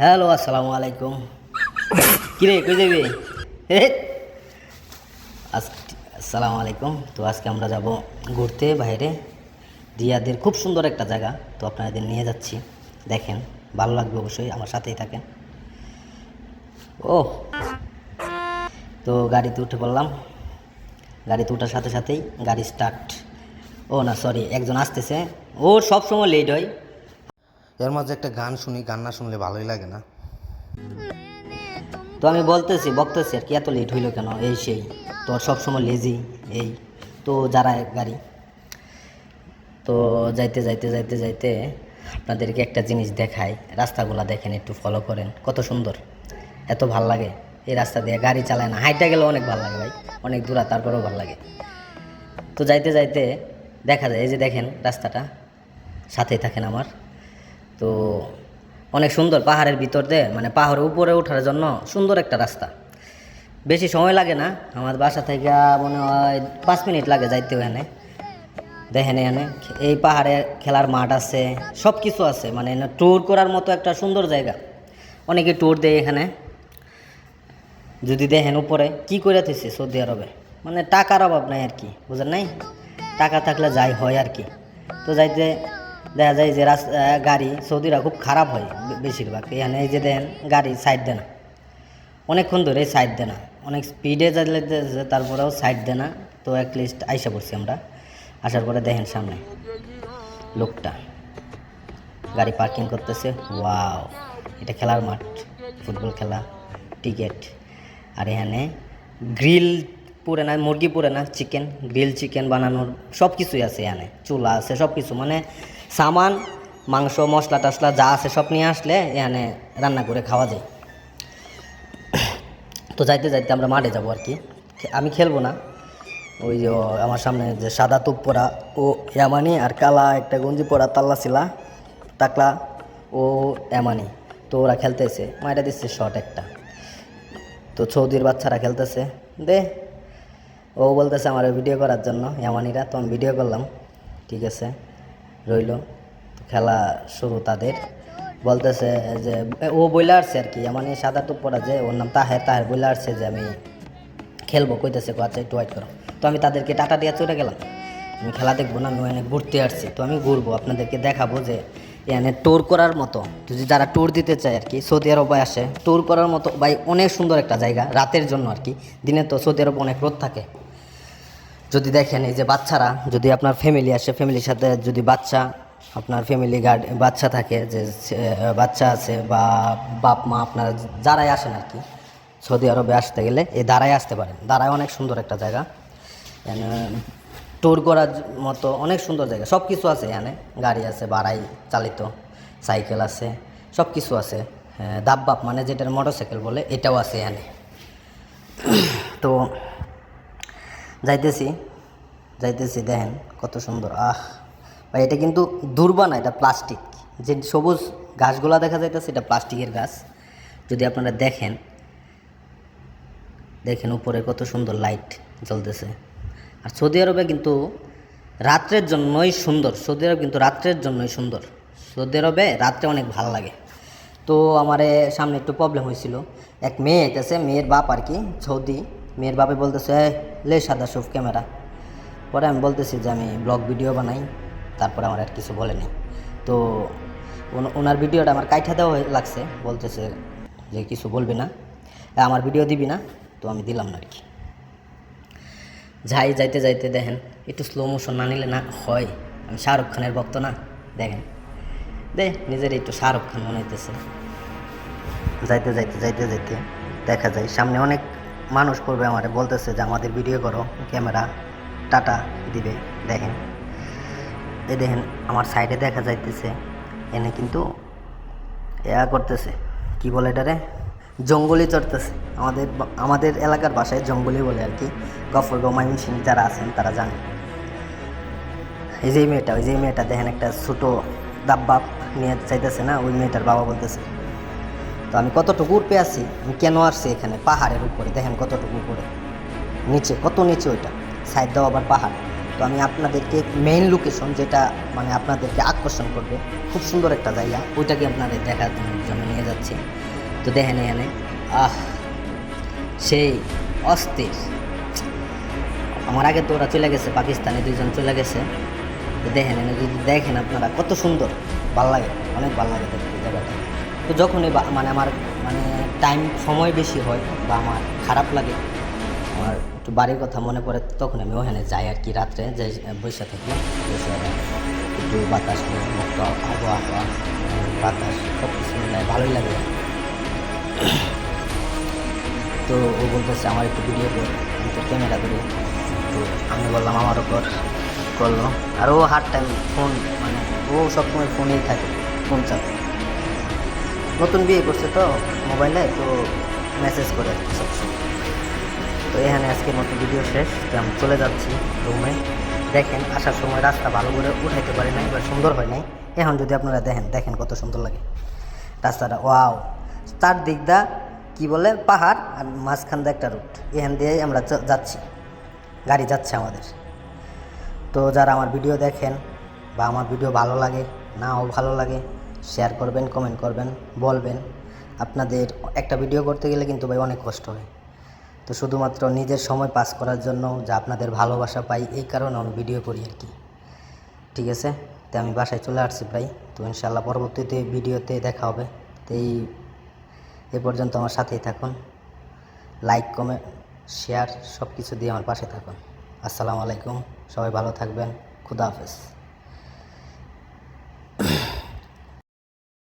Hello, আসসালামু আলাইকুম। কিরে, কই যাবি? আসসালামু আলাইকুম। তো আজকে আমরা যাব ঘুরতে বাইরে। রিয়াদের খুব সুন্দর একটা জায়গা, তো আপনাদের নিয়ে যাচ্ছি। দেখেন, ভালো লাগবে অবশ্যই, আমার সাথেই থাকেন। ও, তো গাড়িতে উঠে পড়লাম। গাড়িতে ওঠার সাথে সাথেই গাড়ি স্টার্ট ও না সরি একজন আসতেছে। ও সব সময় লেট হয়। এর মাঝে একটা গান শুনি, গান না শুনলে ভালোই লাগে না। তো আমি বলতেছি, বকতেছি আর কি, এত লেট হইল কেন? এই সেই, তোর সবসময় লেজি এই। তো যারা এক গাড়ি, তো যাইতে যাইতে যাইতে যাইতে আপনাদেরকে একটা জিনিস দেখাই। রাস্তাগুলো দেখেন, একটু ফলো করেন। কত সুন্দর, এত ভালো লাগে। এই রাস্তা দিয়ে গাড়ি চালায় না। হাইটা গেলে অনেক ভালো লাগে ভাই, অনেক দূরা তারপরেও ভালো লাগে। তো যাইতে যাইতে দেখা যায়, এই যে দেখেন রাস্তাটা, সাথেই থাকেন আমার। তো অনেক সুন্দর পাহাড়ের ভিতর দিয়ে মানে পাহাড়ের উপরে ওঠার জন্য সুন্দর একটা রাস্তা। বেশি সময় লাগে না, আমার বাসা থেকে মনে হয় পাঁচ মিনিট লাগে যাইতে ওখানে। দেখেন এখানে এই পাহাড়ে খেলার মাঠ আছে সব কিছু আছে মানে ট্যুর করার মতো একটা সুন্দর জায়গা। অনেকে ট্যুর দেয় এখানে। যদি দেখেন উপরে, কি করে থইছে সৌদি আরবে? মানে টাকার অভাব নাই আর কি, বুঝেন নাই? টাকা থাকলে যাই হয় আর কি। তো যাইতে দেখা যায় যে গাড়ি সৌদিরা খুব খারাপ হয় বেশিরভাগ। এখানে এই যে দেন, গাড়ি সাইড দেয় না অনেকক্ষণ ধরে সাইড দেয় না অনেক স্পিডে যাইলে যে- যে তারপরেও সাইড দেয় না তো অ্যাটলিস্ট আইসা পড়ছি আমরা। আসার পরে দেখেন সামনে লোকটা। গাড়ি পার্কিং করতেছে। ওয়াও এটা খেলার মাঠ। ফুটবল খেলা। টিকিট আর এখানে গ্রিল পুরে না, মুরগি পুরে না চিকেন গ্রিল চিকেন বানানোর সব কিছুই আছে এখানে। চুলা আছে সব কিছু মানে সামান, মাংস, মশলা টশলা যা আছে সব নিয়ে আসলে এখানে রান্না করে খাওয়া যায়। তো যাইতে যাইতে আমরা মাঠে যাব আর কি। আমি খেলব না। ওই যে আমার সামনে যে সাদা তুপ পরা ও ইয়ামানি আর কালা একটা গঞ্জি পরা তাল্লা ছিলা টাকলা ও এমানি তো ওরা খেলতেছে মাইটা দিচ্ছে শট একটা। তো সৌদির বাচ্চারা খেলতেছে। দে, ও বলতেছে আমার ভিডিও করার জন্য, ইয়ামানিরা, তো আমি ভিডিও করলাম। ঠিক আছে। রইল। খেলা শুরু তাদের। বলতেছে যে, ও বইলে আসছে আর কি। ইয়ামানি সাদা টুপ পরা যে, ওর নাম তাহের। তাহের বইলে আসছে যে, আমি খেলব। কইতেছে আচ্ছা একটু ওয়াইট করো। তো আমি তাদেরকে টাটা দিয়ে চলে গেলাম। আমি খেলা দেখব না, আমি ওখানে ঘুরতে আসছি। তো আমি ঘুরবো, আপনাদেরকে দেখাবো যে, এখানে ট্যুর করার মতো, যদি যারা ট্যুর দিতে চায় আর কি, সৌদি আরবে আসে ট্যুর করার মতো ভাই অনেক সুন্দর একটা জায়গা, রাতের জন্য আর কি। দিনে তো সৌদি আরব অনেক রোদ থাকে। যদি দেখেন এই যে বাচ্চারা, যদি আপনার ফ্যামিলি আসে ফ্যামিলির সাথে যদি বাচ্চা, আপনার ফ্যামিলি গার্ড বাচ্চা থাকে, যে বাচ্চা আছে বা বাপ, মা আপনার, যারাই আসেন আর কি, সৌদি আরবে আসতে গেলে, এই দাঁড়ায় আসতে পারেন। দাঁড়ায় অনেক সুন্দর একটা জায়গা। ট্যুর করার মতো অনেক সুন্দর জায়গা। সব কিছু আছে এখানে। গাড়ি আছে বাড়াই চালিত, সাইকেল আছে সব কিছু আছে দাব্বাপ মানে যেটার মোটরসাইকেল বলে, এটাও আছে এখানে। তো যাইতেছি যাইতেছি, দেখেন কত সুন্দর, আহ। ভাই, এটা কিন্তু দুর্বা না, এটা প্লাস্টিক। যে সবুজ গাছগুলা দেখা যাইতেছে, এটা প্লাস্টিকের গাছ। যদি আপনারা দেখেন দেখেন উপরে কত সুন্দর লাইট জ্বলতেছে। আর সৌদি আরবে কিন্তু রাত্রের জন্যই সুন্দর, সৌদি আরব কিন্তু রাত্রের জন্যই সুন্দর। সৌদি আরবে রাত্রে অনেক ভালো লাগে। তো আমার সামনে একটু প্রবলেম হয়েছিল। এক মেয়ে আইতেছে, মেয়ের বাপ আর কি, সৌদি। মেয়ের বাপে বলতেছে "এই, লে সাদা সুফ ক্যামেরা। পরে আমি বলতেছি যে আমি ব্লগ ভিডিও বানাই তারপরে আমার আর কিছু বলেনি তো ওনার ভিডিওটা আমার কাইঠা দেওয়া লাগছে বলতেছে যে কিছু বলবি না আমার ভিডিও দিবি না। তো আমি দিলাম না আর কি। যাই যাইতে যাইতে দেখেন একটু স্লো মোশন না নিলে না হয়। আমি শাহরুখ খানের ভক্ত না দেখেন। দে নিজের একটু শাহরুখ খান মনে হইতেছে। যাইতে যাইতে যাইতে যাইতে দেখা যায় সামনে অনেক মানুষ করবে আমারে, বলতেছে যে আমাদের ভিডিও করো ক্যামেরা টাটা, দিবে, দেখেন। এ দেখেন, আমার সাইডে দেখা যাইতেছে, এনে কিন্তু এয়া করতেছে, কি বলে এটারে? জঙ্গলি চড়তেছে। আমাদের আমাদের এলাকার ভাষায় জঙ্গলি বলে আর কি গফর গফরগাঁও ময়মনসিং যারা আছেন তারা জানে। এই যে মেয়েটা, ওই যে মেয়েটা, দেখেন একটা ছোটো দাব্বাপ নিয়ে চাইতেছে না, ওই মেয়েটার বাবা বলতেছে তো আমি কতটুকু উপরে আছি? আমি কেন আসছি এখানে? পাহাড়ের উপরে। দেখেন কতটুকু উপরে। নিচে, কত নিচে ওইটা? সাইড দাও আবার পাহাড়। তো আমি আপনাদেরকে মেইন লোকেশন যেটা মানে আপনাদেরকে আকর্ষণ করবে, খুব সুন্দর একটা জায়গা, ওইটাকে আপনাদের দেখার জন্য নিয়ে যাচ্ছি। তো দেখেন এখানে, আহ, সেই অস্থির। আমার আগে তো ওরা চলে গেছে, পাকিস্তানে দুইজন চলে গেছে। দেখেন যদি দেখেন আপনারা কত সুন্দর। ভালো লাগে, অনেক ভালো লাগে দেখতে জায়গাটা। তো যখনই মানে আমার মানে টাইম সময় বেশি হয় বা আমার খারাপ লাগে, আমার একটু বাড়ির কথা মনে পড়ে, তখন আমি ওখানে যাই আর কি রাত্রে, যাই, বসে থাকি একটু বাতাস মুক্ত আবহাওয়া, বাতাস সব কিছু মিলায় ভালোই লাগে। তো ও বলতেছে, আমার একটু ভিডিও কর, আমি তো ক্যামেরা করি তো আমি বললাম আমারও কর করল। আর ও হার টাইম ফোন মানে ও সবসময় ফোনেই থাকে ফোন চাপে। নতুন বিয়ে করছে তো মোবাইলে, তো মেসেজ করে সবসময় তো এখানে আজকে মতো ভিডিও শেষ। তো আমি চলে যাচ্ছি রুমে। দেখেন, আসার সময় রাস্তা ভালো করে উঠাইতে পারি নাই বা সুন্দর হয় নাই। এখন যদি আপনারা দেখেন দেখেন কত সুন্দর লাগে। রাস্তাটা ওয়াও তার দিকদা কি বলে? পাহাড় আর মাঝখান দিয়ে একটা রুট এখান দিয়ে আমরা যাচ্ছি। গাড়ি যাচ্ছে আমাদের। তো যারা আমার ভিডিও দেখেন বা আমার ভিডিও ভালো লাগে, নাও ভালো লাগে শেয়ার করবেন কমেন্ট করবেন, বলবেন। আপনাদের একটা ভিডিও করতে গেলে কিন্তু ভাই অনেক কষ্ট হয়। তো শুধুমাত্র নিজের সময় পাস করার জন্য যা আপনাদের ভালোবাসা পাই, এই কারণে আমি ভিডিও করি আর কি। ঠিক আছে? তো আমি বাসায় চলে আসছি প্রায় তো ইনশাল্লাহ পরবর্তীতে ভিডিওতে দেখা হবে। তো এই, এ পর্যন্ত আমার সাথেই থাকুন। লাইক কমেন্ট শেয়ার সব কিছু দিয়ে আমার পাশে থাকুন। আসসালামু আলাইকুম। সবাই ভালো থাকবেন। খুদা হাফেজ।